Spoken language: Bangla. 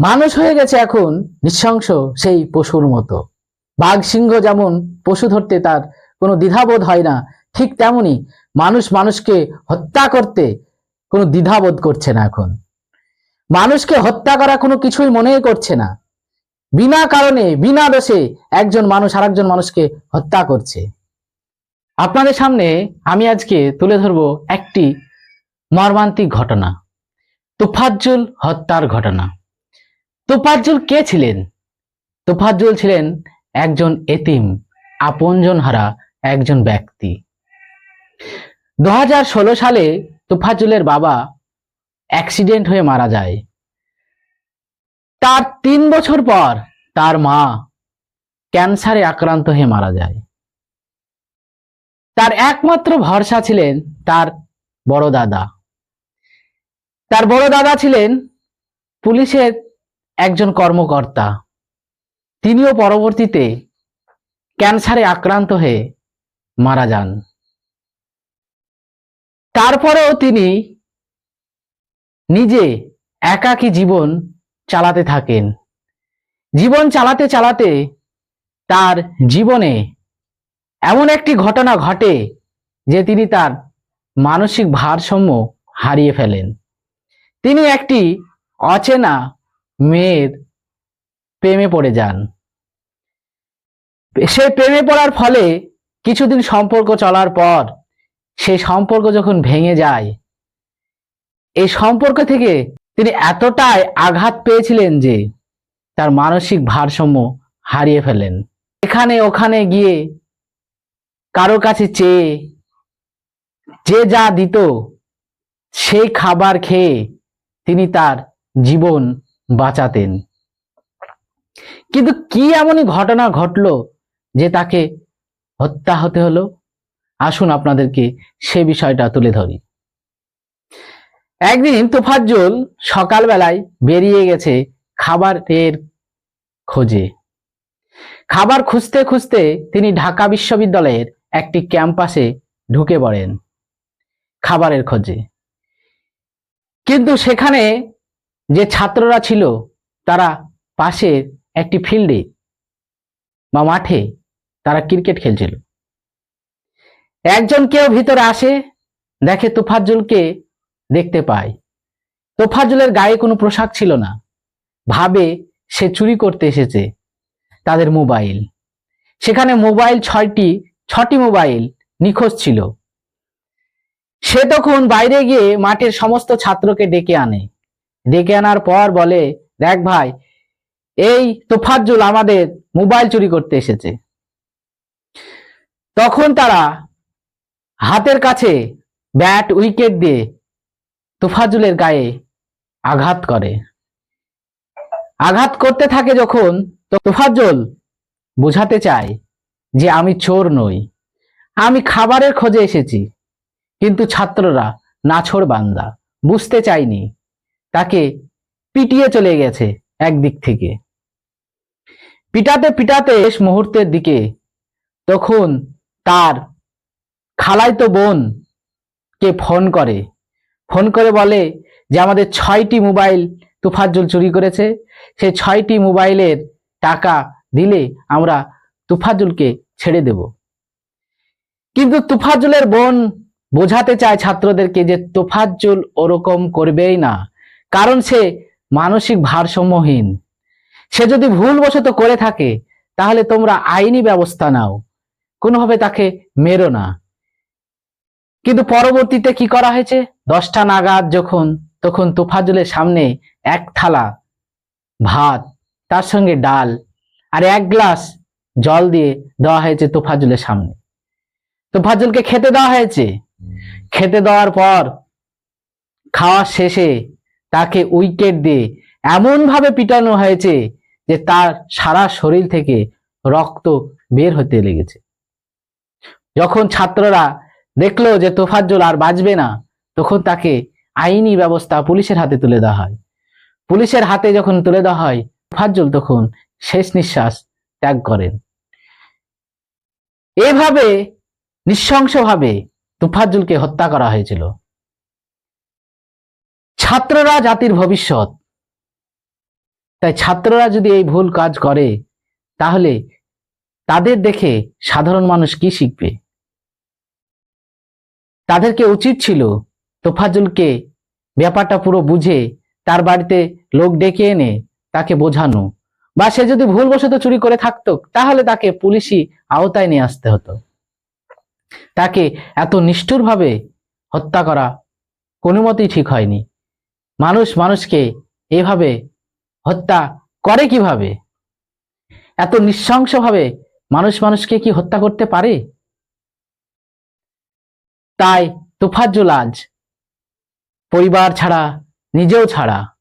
মানুষ হয়ে গেছে এখন নৃশংস সেই পশুর মতো। বাঘ, সিংহ যেমন পশু ধরতে তার কোনো দ্বিধাবোধ হয় না, ঠিক তেমনি মানুষ মানুষকে হত্যা করতে কোনো দ্বিধাবোধ করছে না এখন। মানুষকে হত্যা করা কোনো কিছুই মনেই করছে না। বিনা কারণে, বিনা দোষে একজন মানুষ আরেকজন মানুষকে হত্যা করছে। আপনাদের সামনে আমি আজকে তুলে ধরব একটি মর্মান্তিক ঘটনা, তুফাজ্জুল হত্যার ঘটনা। তুফাজ্জুল কে ছিলেন? তুফাজ্জুল ছিলেন একজন এতিম আপনজন হারা একজন ব্যক্তি। দু হাজার ষোলো সালে তুফাজ্জুলের বাবা অ্যাক্সিডেন্ট হয়ে মারা যায়। তার তিন বছর পর তার মা ক্যান্সারে আক্রান্ত হয়ে মারা যায়। তার একমাত্র ভরসা ছিলেন তার বড় দাদা। তার বড় দাদা ছিলেন পুলিশের একজন কর্মকর্তা। তিনিও পরবর্তীতে ক্যান্সারে আক্রান্ত হয়ে মারা যান। তারপরেও তিনি নিজে একাকী জীবন চালাতে থাকেন। জীবন চালাতে চালাতে তার জীবনে এমন একটি ঘটনা ঘটে যে তিনি তার মানসিক ভারসাম্য হারিয়ে ফেলেন। তিনি একটি অচেনা মেয়ের প্রেমে পড়ে যান। সেই প্রেমে পড়ার ফলে কিছুদিন সম্পর্ক চলার পর সেই সম্পর্ক যখন ভেঙে যায়, এই সম্পর্ক থেকে তিনি এতটাই আঘাত পেয়েছিলেন যে তার মানসিক ভারসাম্য হারিয়ে ফেলেন। এখানে ওখানে গিয়ে কারও কাছে চেয়ে, যে যা দিত সেই খাবার খেয়ে তিনি তার জীবন বাঁচাতেন। কিন্তু কি এমনই ঘটনা ঘটলো যে তাকে হত্যা হতে হলো? আসুন আপনাদেরকে সে বিষয়টা তুলে ধরি। একদিন তোফাজ্জল সকালবেলায় বেরিয়ে গেছে খাবারের খোঁজে। খাবার খুঁজতে খুঁজতে তিনি ঢাকা বিশ্ববিদ্যালয়ের একটি ক্যাম্পাসে ঢুকে পড়েন খাবারের খোঁজে। কিন্তু সেখানে যে ছাত্ররা ছিল, তারা পাশের একটি ফিল্ডে বা মাঠে তারা ক্রিকেট খেলছিল। একজন কেউ ভিতরে আসে, দেখে তোফাজ্জুলকে দেখতে পায়। তোফাজ্জুলের গায়ে কোনো পোশাক ছিল না। ভাবে সে চুরি করতে এসেছে তাদের মোবাইল। সেখানে মোবাইল ছয়টি, ছটি মোবাইল নিখোঁজ ছিল। সে তখন বাইরে গিয়ে মাঠের সমস্ত ছাত্রকে ডেকে আনে। ডেকে আনার পর বলে, দেখ ভাই, এই তোফাজ্জুল আমাদের মোবাইল চুরি করতে এসেছে। তখন তারা হাতের কাছে ব্যাট, উইকেট দিয়ে তোফাজুলের গায়ে আঘাত করে। আঘাত করতে থাকে যখন তোফাজ্জল বোঝাতে চায় যে আমি চোর নই। আমি খাবারের খোঁজে এসেছি, কিন্তু ছাত্ররা নাছোড় বান্দা বুঝতে চায়নি তাকে পিটিয়ে চলে গেছে একদিক থেকে। পিটাতে পিটাতে শেষ মুহূর্তের দিকে তখন তার খালাইতো বোন কে ফোন করে। ফোন করে বলে যে, আমাদের ছয়টি মোবাইল তুফাজ্জল চুরি করেছে। সেই ছয়টি মোবাইলের টাকা দিলে আমরা তুফাজ্জুলকে ছেড়ে দেব। কিন্তু তুফাজ্জুলের বোন বোঝাতে চায় ছাত্রদেরকে যে, তুফাজ্জুল ওরকম করবেই না। কারণ সে মানসিক ভারসাম্যহীন। সে যদি ভুলবশত করে থাকে, তাহলে তোমরা আইনি ব্যবস্থা নাও। কোনোভাবে তাকে মেরো না। কিন্তু পরবর্তীতে কি করা হয়েছে? দশটা নাগাদ যখন, তখন তোফাজুলের সামনে এক থালা ভাত, তার সঙ্গে ডাল আর এক গ্লাস জল দিয়ে দেওয়া হয়েছে তোফাজুলের সামনে। তোফাজুলকে খেতে দেওয়া হয়েছে। খেতে দেওয়ার পর খাওয়া শেষে তাকে উইকেট দিয়ে এমন ভাবে পিটানো হয়েছে যে তার সারা শরীর থেকে রক্ত বের হতে লেগেছে। যখন ছাত্ররা দেখল যে তোফাজ্জল আর বাঁচবে না, তখন তাকে আইনি ব্যবস্থা পুলিশের হাতে তুলে দেওয়া হয়। পুলিশের হাতে যখন তুলে দেওয়া হয়, তোফাজ্জল তখন শেষ নিঃশ্বাস ত্যাগ করেন। এভাবে, নৃশংসভাবে তুফাজ্জুলকে হত্যা করা হয়েছিল। ছাত্ররা জাতির ভবিষ্যৎ। তাই ছাত্ররা যদি এই ভুল কাজ করে, তাহলে তাদের দেখে সাধারণ মানুষ কি শিখবে? তাদেরকে উচিত ছিল তোফাজুলকে ব্যাপারটা পুরো বুঝে তার বাড়িতে লোক ডেকে এনে তাকে বোঝানো। বা সে যদি ভুলবশত চুরি করে থাকতো, তাহলে তাকে পুলিশি আওতায় নিয়ে আসতে হতো। তাকে এত নিষ্ঠুরভাবে হত্যা করা কোনো মতেই ঠিক হয়নি। মানুষ মানুষকে এভাবে হত্যা করে কীভাবে? এত নৃশংসভাবে মানুষ মানুষকে কি হত্যা করতে পারে? তাই তোফাজ্জুল আজ পরিবার ছাড়া, নিজেও ছাড়া